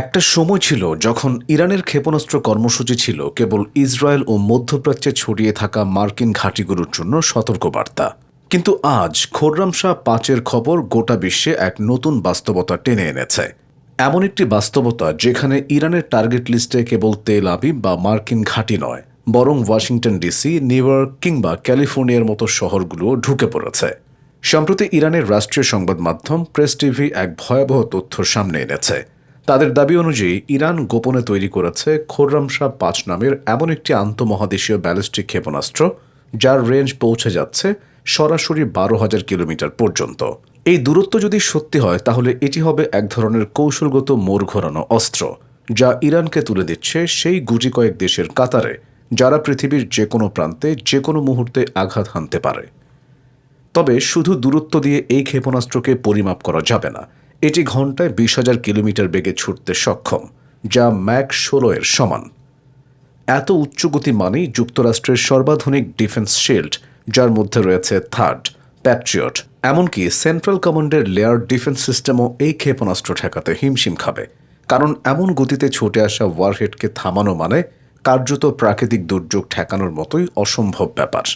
একটা সময় ছিল যখন ইরানের ক্ষেপণাস্ত্র কর্মসূচি ছিল কেবল ইসরায়েল ও মধ্যপ্রাচ্যে ছড়িয়ে থাকা মার্কিন ঘাঁটিগুলোর জন্য সতর্কবার্তা। কিন্তু আজ খোররাম শাহ পাঁচের খবর গোটা বিশ্বে এক নতুন বাস্তবতা টেনে এনেছে। এমন একটি বাস্তবতা যেখানে ইরানের টার্গেট লিস্টে কেবল তেল আবিব বা মার্কিন ঘাঁটি নয়, বরং ওয়াশিংটন ডিসি, নিউ ইয়র্ক কিংবা ক্যালিফোর্নিয়ার মতো শহরগুলো ঢুকে পড়েছে। সম্প্রতি ইরানের রাষ্ট্রীয় সংবাদ মাধ্যম প্রেস টিভি এক ভয়াবহ তথ্য সামনে এনেছে। তাদের দাবি অনুযায়ী ইরান গোপনে তৈরি করেছে খোররাম শাহ পাঁচ নামের এমন একটি আন্তঃমহাদেশীয় ব্যালিস্টিক ক্ষেপণাস্ত্র, যার রেঞ্জ পৌঁছে যাচ্ছে সরাসরি বারো হাজার কিলোমিটার পর্যন্ত। এই দূরত্ব যদি সত্যি হয়, তাহলে এটি হবে এক ধরনের কৌশলগত মোড় ঘোরানো অস্ত্র, যা ইরানকে তুলে দিচ্ছে সেই গুটি কয়েক দেশের কাতারে, যারা পৃথিবীর যে কোনো প্রান্তে যে কোনো মুহূর্তে আঘাত হানতে পারে। তবে শুধু দূরত্ব দিয়ে এই ক্ষেপণাস্ত্রকে পরিমাপ করা যাবে না এটি ঘন্টায় বিশ হাজার কিলোমিটার বেগে ছুটতে সক্ষম, যা ম্যাক ষোলো এর সমান। এত উচ্চগতি মানেই যুক্তরাষ্ট্রের সর্বাধুনিক ডিফেন্স শিল্ড, যার মধ্যে রয়েছে থার্ড, প্যাট্রিয়ট, এমনকি সেন্ট্রাল কমান্ডের লেয়ার ডিফেন্স সিস্টেমও এই ক্ষেপণাস্ত্র ঠেকাতে হিমশিম খাবে। কারণ এমন গতিতে ছুটে আসা ওয়ারহেডকে থামানো মানে কার্যত প্রাকৃতিক দুর্যোগ ঠেকানোর মতোই অসম্ভব ব্যাপার।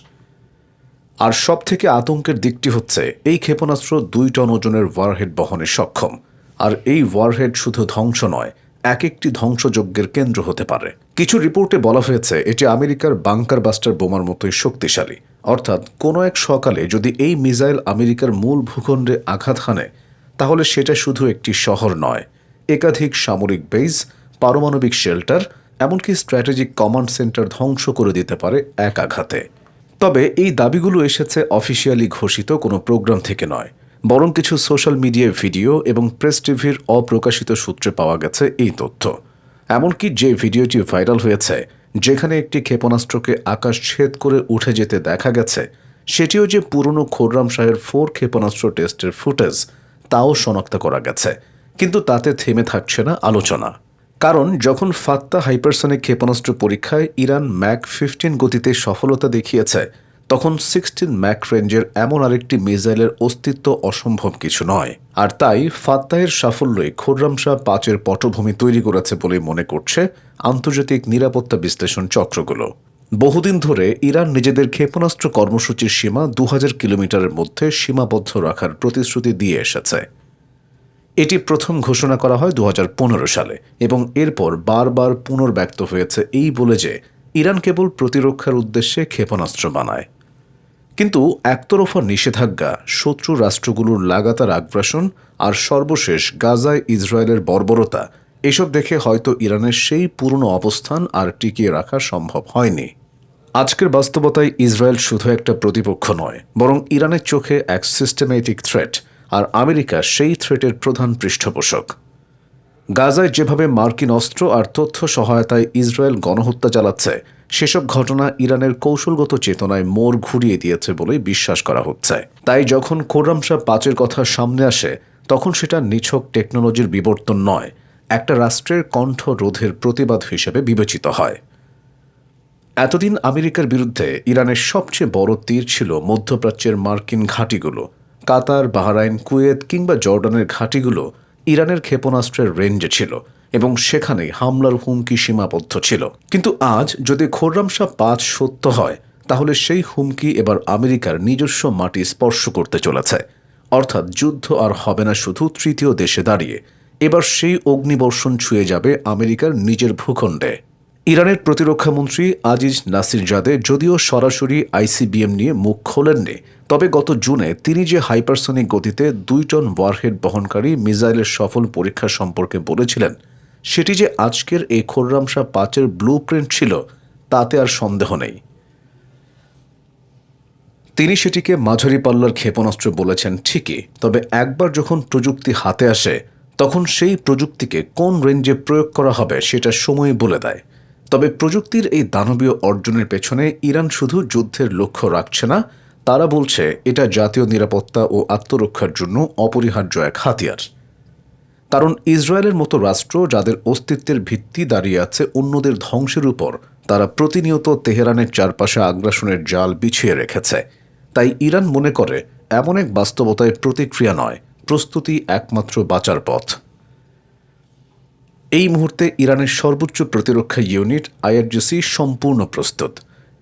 আর সব থেকে আতঙ্কের দিকটি হচ্ছে, এই ক্ষেপণাস্ত্র দুই টন ওজনের ওয়ারহেড বহনে সক্ষম। আর এই ওয়ারহেড শুধু ধ্বংস নয়, এক একটি ধ্বংসযজ্ঞের কেন্দ্র হতে পারে। কিছু রিপোর্টে বলা হয়েছে, এটি আমেরিকার বাংকার বাস্টার বোমার মতোই শক্তিশালী। অর্থাৎ, কোনো এক সকালে যদি এই মিসাইল আমেরিকার মূল ভূখণ্ডে আঘাত হানে, তাহলে সেটা শুধু একটি শহর নয়, একাধিক সামরিক বেজ পারমাণবিক শেল্টার এমনকি স্ট্র্যাটেজিক কমান্ড সেন্টার ধ্বংস করে দিতে পারে এক আঘাতে। তবে এই দাবিগুলো এসেছে অফিসিয়ালি ঘোষিত কোনো প্রোগ্রাম থেকে নয়। বরং কিছু সোশ্যাল মিডিয়ায় ভিডিও এবং প্রেস টিভির অপ্রকাশিত সূত্রে পাওয়া গেছে এই তথ্য। এমনকি যে ভিডিওটি ভাইরাল হয়েছে, যেখানে একটি ক্ষেপণাস্ত্রকে আকাশ ছেদ করে উঠে যেতে দেখা গেছে, সেটিও যে পুরনো খোররাম শাহের ফোর ক্ষেপণাস্ত্র টেস্টের ফুটেজ, তাও শনাক্ত করা গেছে। কিন্তু তাতে থেমে থাকছে না আলোচনা। কারণ, যখন ফাত্তা হাইপারসনিক ক্ষেপণাস্ত্র পরীক্ষায় ইরান ম্যাক ফিফটিন গতিতে সফলতা দেখিয়েছে, তখন সিক্সটিন ম্যাক রেঞ্জের এমন আরেকটি মিসাইলের অস্তিত্ব অসম্ভব কিছু নয়। আর তাই ফাত্তাহের সাফল্যই খোররাম শাহ পাঁচের পটভূমি তৈরি করেছে বলে মনে করছে আন্তর্জাতিক নিরাপত্তা বিশ্লেষণ চক্রগুলো। বহুদিন ধরে ইরান নিজেদের ক্ষেপণাস্ত্র কর্মসূচির সীমা দু হাজার কিলোমিটারের মধ্যে সীমাবদ্ধ রাখার প্রতিশ্রুতি দিয়ে এসেছে। এটি প্রথম ঘোষণা করা হয় দু হাজার পনেরো সালে এবং এরপর বারবার পুনর্ব্যক্ত হয়েছে এই বলে যে ইরান কেবল প্রতিরক্ষার উদ্দেশ্যে ক্ষেপণাস্ত্র বানায়। কিন্তু একতরফা নিষেধাজ্ঞা, শত্রু রাষ্ট্রগুলোর লাগাতার আগ্রাসন আর সর্বশেষ গাজায় ইসরায়েলের বর্বরতা, এসব দেখে হয়তো ইরানের সেই পুরনো অবস্থান আর টিকিয়ে রাখা সম্ভব হয়নি। আজকের বাস্তবতায় ইসরায়েল শুধু একটা প্রতিপক্ষ নয়, বরং ইরানের চোখে এক সিস্টেমেটিক থ্রেট আর আমেরিকা সেই থ্রেটের প্রধান পৃষ্ঠপোষক। গাজায় যেভাবে মার্কিন অস্ত্র আর তথ্য সহায়তায় ইসরায়েল গণহত্যা চালাচ্ছে, সেসব ঘটনা ইরানের কৌশলগত চেতনায় মোড় ঘুরিয়ে দিয়েছে বলে বিশ্বাস করা হচ্ছে। তাই যখন খোররাম শাহ পাঁচের কথা সামনে আসে, তখন সেটা নিছক টেকনোলজির বিবর্তন নয়, একটা রাষ্ট্রের কণ্ঠ রোধের প্রতিবাদ হিসেবে বিবেচিত হয়। এতদিন আমেরিকার বিরুদ্ধে ইরানের সবচেয়ে বড় তীর ছিল মধ্যপ্রাচ্যের মার্কিন ঘাঁটিগুলো কাতার, বাহরাইন, কুয়েত কিংবা জর্ডানের ঘাঁটিগুলো ইরানের ক্ষেপণাস্ত্রের রেঞ্জে ছিল এবং সেখানেই হামলার হুমকি সীমাবদ্ধ ছিল। কিন্তু আজ যদি খোররাম শাহ পাঁচ সত্য হয়, তাহলে সেই হুমকি এবার আমেরিকার নিজস্ব মাটি স্পর্শ করতে চলেছে। অর্থাৎ যুদ্ধ আর হবে না শুধু তৃতীয় দেশে দাঁড়িয়ে। এবার সেই অগ্নিবর্ষণ ছুঁয়ে যাবে আমেরিকার নিজের ভূখণ্ডে। ইরানের প্রতিরক্ষামন্ত্রী আজিজ নাসির জাদে যদিও সরাসরি আইসিবিএম নিয়ে মুখ খোলেননি, তবে গত জুনে তিনি যে হাইপারসনিক গতিতে দুই টন ওয়ারহেড বহনকারী মিসাইলের সফল পরীক্ষা সম্পর্কে বলেছিলেন, সেটি যে আজকের এই খোররাম শাহ পাঁচের ব্লু প্রিন্ট ছিল, তাতে আর সন্দেহ নেই। তিনি সেটিকে মাঝারি পাল্লার ক্ষেপণাস্ত্র বলেছেন ঠিকই, তবে একবার যখন প্রযুক্তি হাতে আসে, তখন সেই প্রযুক্তিকে কোন রেঞ্জে প্রয়োগ করা হবে সেটা সময় বলে দেয়। তবে প্রযুক্তির এই দানবীয় অর্জনের পেছনে ইরান শুধু যুদ্ধের লক্ষ্য রাখছে না, তারা বলছে এটা জাতীয় নিরাপত্তা ও আত্মরক্ষার জন্য অপরিহার্য এক হাতিয়ার। কারণ ইসরায়েলের মতো রাষ্ট্র যাদের অস্তিত্বের ভিত্তি দাঁড়িয়ে আছে অন্যদের ধ্বংসের উপর, তারা প্রতিনিয়ত তেহরানের চারপাশে আগ্রাসনের জাল বিছিয়ে রেখেছে। তাই ইরান মনে করে, এমন এক বাস্তবতায় প্রতিক্রিয়া নয়, প্রস্তুতি একমাত্র বাঁচার পথ। এই মুহূর্তে ইরানের সর্বোচ্চ প্রতিরক্ষা ইউনিট, আইআরজিসি, সম্পূর্ণ প্রস্তুত।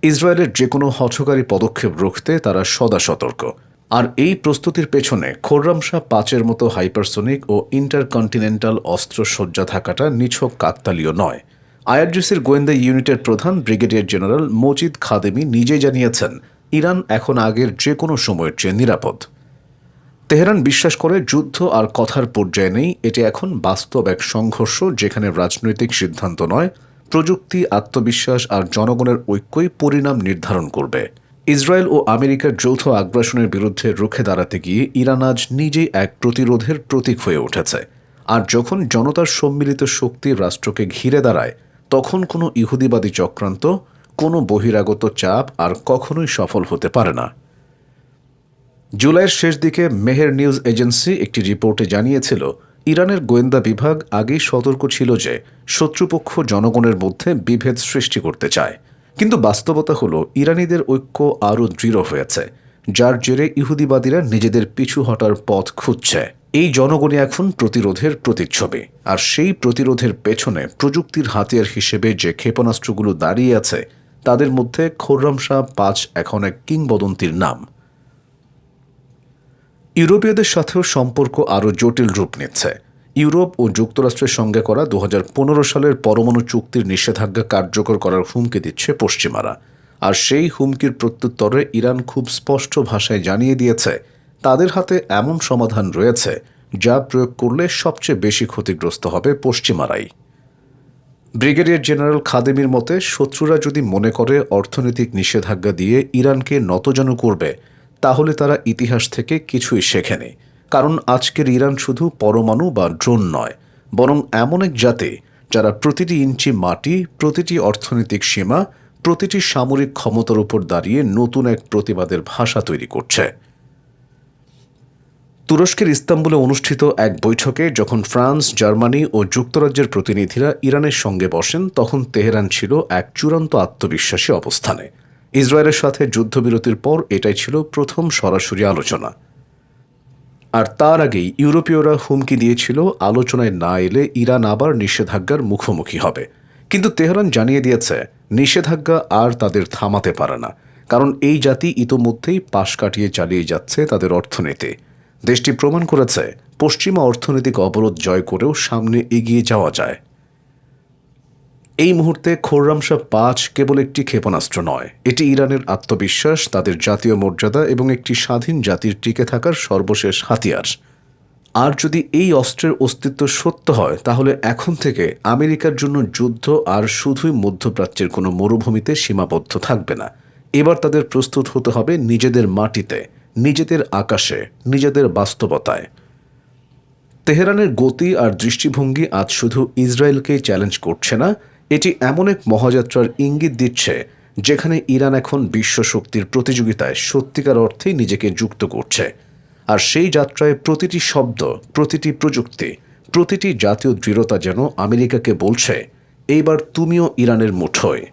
ইসরায়েলের যে কোনো হঠকারী পদক্ষেপ রুখতে তারা সদা সতর্ক। আর এই প্রস্তুতির পেছনে খোররাম শাহ পাঁচের মতো হাইপারসোনিক ও ইন্টারকন্টিনেন্টাল অস্ত্র সজ্জা থাকাটা নিছক কাকতালীয় নয়। আইআরজিসির গোয়েন্দা ইউনিটের প্রধান ব্রিগেডিয়ার জেনারেল মজিদ খাদেমি নিজেই জানিয়েছেন, ইরান এখন আগের যে কোনো সময়ের চেয়ে নিরাপদ। তেহরান বিশ্বাস করে যুদ্ধ আর কথার পর্যায়ে নেই। এটি এখন বাস্তব এক সংঘর্ষ যেখানে রাজনৈতিক সিদ্ধান্ত নয়, প্রযুক্তি, আত্মবিশ্বাস আর জনগণের ঐক্যই পরিণাম নির্ধারণ করবে। ইসরায়েল ও আমেরিকার যৌথ আগ্রাসনের বিরুদ্ধে রুখে দাঁড়াতে গিয়ে ইরান আজ নিজেই এক প্রতিরোধের প্রতীক হয়ে উঠেছে। আর যখন জনতার সম্মিলিত শক্তি রাষ্ট্রকে ঘিরে দাঁড়ায়, তখন কোনো ইহুদিবাদী চক্রান্ত, কোনো বহিরাগত চাপ আর কখনোই সফল হতে পারে না। জুলাইয়ের শেষ দিকে মেহের নিউজ এজেন্সি একটি রিপোর্টে জানিয়েছিল, ইরানের গোয়েন্দা বিভাগ আগেই সতর্ক ছিল যে শত্রুপক্ষ জনগণের মধ্যে বিভেদ সৃষ্টি করতে চায়। কিন্তু বাস্তবতা হলো, ইরানিদের ঐক্য আরও দৃঢ় হয়েছে, যার জেরে ইহুদিবাদীরা নিজেদের পিছু হটার পথ খুঁজছে। এই জনগণই এখন প্রতিরোধের প্রতিচ্ছবি, আর সেই প্রতিরোধের পেছনে প্রযুক্তির হাতিয়ার হিসেবে যে ক্ষেপণাস্ত্রগুলো দাঁড়িয়ে আছে, তাদের মধ্যে খোররাম শাহ পাঁচ এখন এক কিংবদন্তির নাম। ইউরোপীয়দের সাথেও সম্পর্ক আরও জটিল রূপ নিচ্ছে। ইউরোপ ও যুক্তরাষ্ট্রের সঙ্গে করা দু হাজার পনেরো সালের পরমাণু চুক্তির নিষেধাজ্ঞা কার্যকর করার হুমকি দিচ্ছে পশ্চিমারা। আর সেই হুমকির প্রত্যুত্তরে ইরান খুব স্পষ্ট ভাষায় জানিয়ে দিয়েছে, তাদের হাতে এমন সমাধান রয়েছে যা প্রয়োগ করলে সবচেয়ে বেশি ক্ষতিগ্রস্ত হবে পশ্চিমারাই। ব্রিগেডিয়ার জেনারেল খাদেমির মতে, শত্রুরা যদি মনে করে অর্থনৈতিক নিষেধাজ্ঞা দিয়ে ইরানকে নতজানু করবে তাহলে তারা ইতিহাস থেকে কিছুই শেখেনি, কারণ আজকের ইরান শুধু পরমাণু বা ড্রোন নয়, বরং এমন এক জাতি যারা প্রতিটি ইঞ্চি মাটি, প্রতিটি অর্থনৈতিক সীমা, প্রতিটি সামরিক ক্ষমতার উপর দাঁড়িয়ে নতুন এক প্রতিবাদের ভাষা তৈরি করছে। তুরস্কের ইস্তাম্বুলে অনুষ্ঠিত এক বৈঠকে যখন ফ্রান্স, জার্মানি ও যুক্তরাজ্যের প্রতিনিধিরা ইরানের সঙ্গে বসেন, তখন তেহরান ছিল এক চূড়ান্ত আত্মবিশ্বাসী অবস্থানে। ইসরায়েলের সাথে যুদ্ধবিরতির পর এটাই ছিল প্রথম সরাসরি আলোচনা। আর তার আগেই ইউরোপীয়রা হুমকি দিয়েছিল, আলোচনায় না এলে ইরান আবার নিষেধাজ্ঞার মুখোমুখি হবে। কিন্তু তেহরান জানিয়ে দিয়েছে, নিষেধাজ্ঞা আর তাদের থামাতে পারে না। কারণ এই জাতি ইতোমধ্যেই পাশ কাটিয়ে চালিয়ে যাচ্ছে তাদের অর্থনীতি। দেশটি প্রমাণ করেছে, পশ্চিমা অর্থনৈতিক অবরোধ জয় করেও সামনে এগিয়ে যাওয়া যায়। এই মুহূর্তে খোররাম শাহ পাঁচ কেবল একটি ক্ষেপণাস্ত্র নয়। এটি ইরানের আত্মবিশ্বাস, তাদের জাতীয় মর্যাদা এবং একটি স্বাধীন জাতির টিকে থাকার সর্বশেষ হাতিয়ার। আর যদি এই অস্ত্রের অস্তিত্ব সত্য হয়, তাহলে এখন থেকে আমেরিকার জন্য যুদ্ধ আর শুধুই মধ্যপ্রাচ্যের কোনো মরুভূমিতে সীমাবদ্ধ থাকবে না। এবার তাদের প্রস্তুত হতে হবে নিজেদের মাটিতে, নিজেদের আকাশে, নিজেদের বাস্তবতায়। তেহরানের গতি আর দৃষ্টিভঙ্গি আজ শুধু ইসরায়েলকেই চ্যালেঞ্জ করছে না এটি এমন এক মহাযাত্রার ইঙ্গিত দিচ্ছে, যেখানে ইরান এখন বিশ্ব শক্তির প্রতিযোগিতায় সত্যিকার অর্থেই নিজেকে যুক্ত করছে। আর সেই যাত্রায় প্রতিটি শব্দ, প্রতিটি প্রযুক্তি, প্রতিটি জাতীয় দৃঢ়তা যেন আমেরিকাকে বলছে, এইবার তুমিও ইরানের মুঠোয়।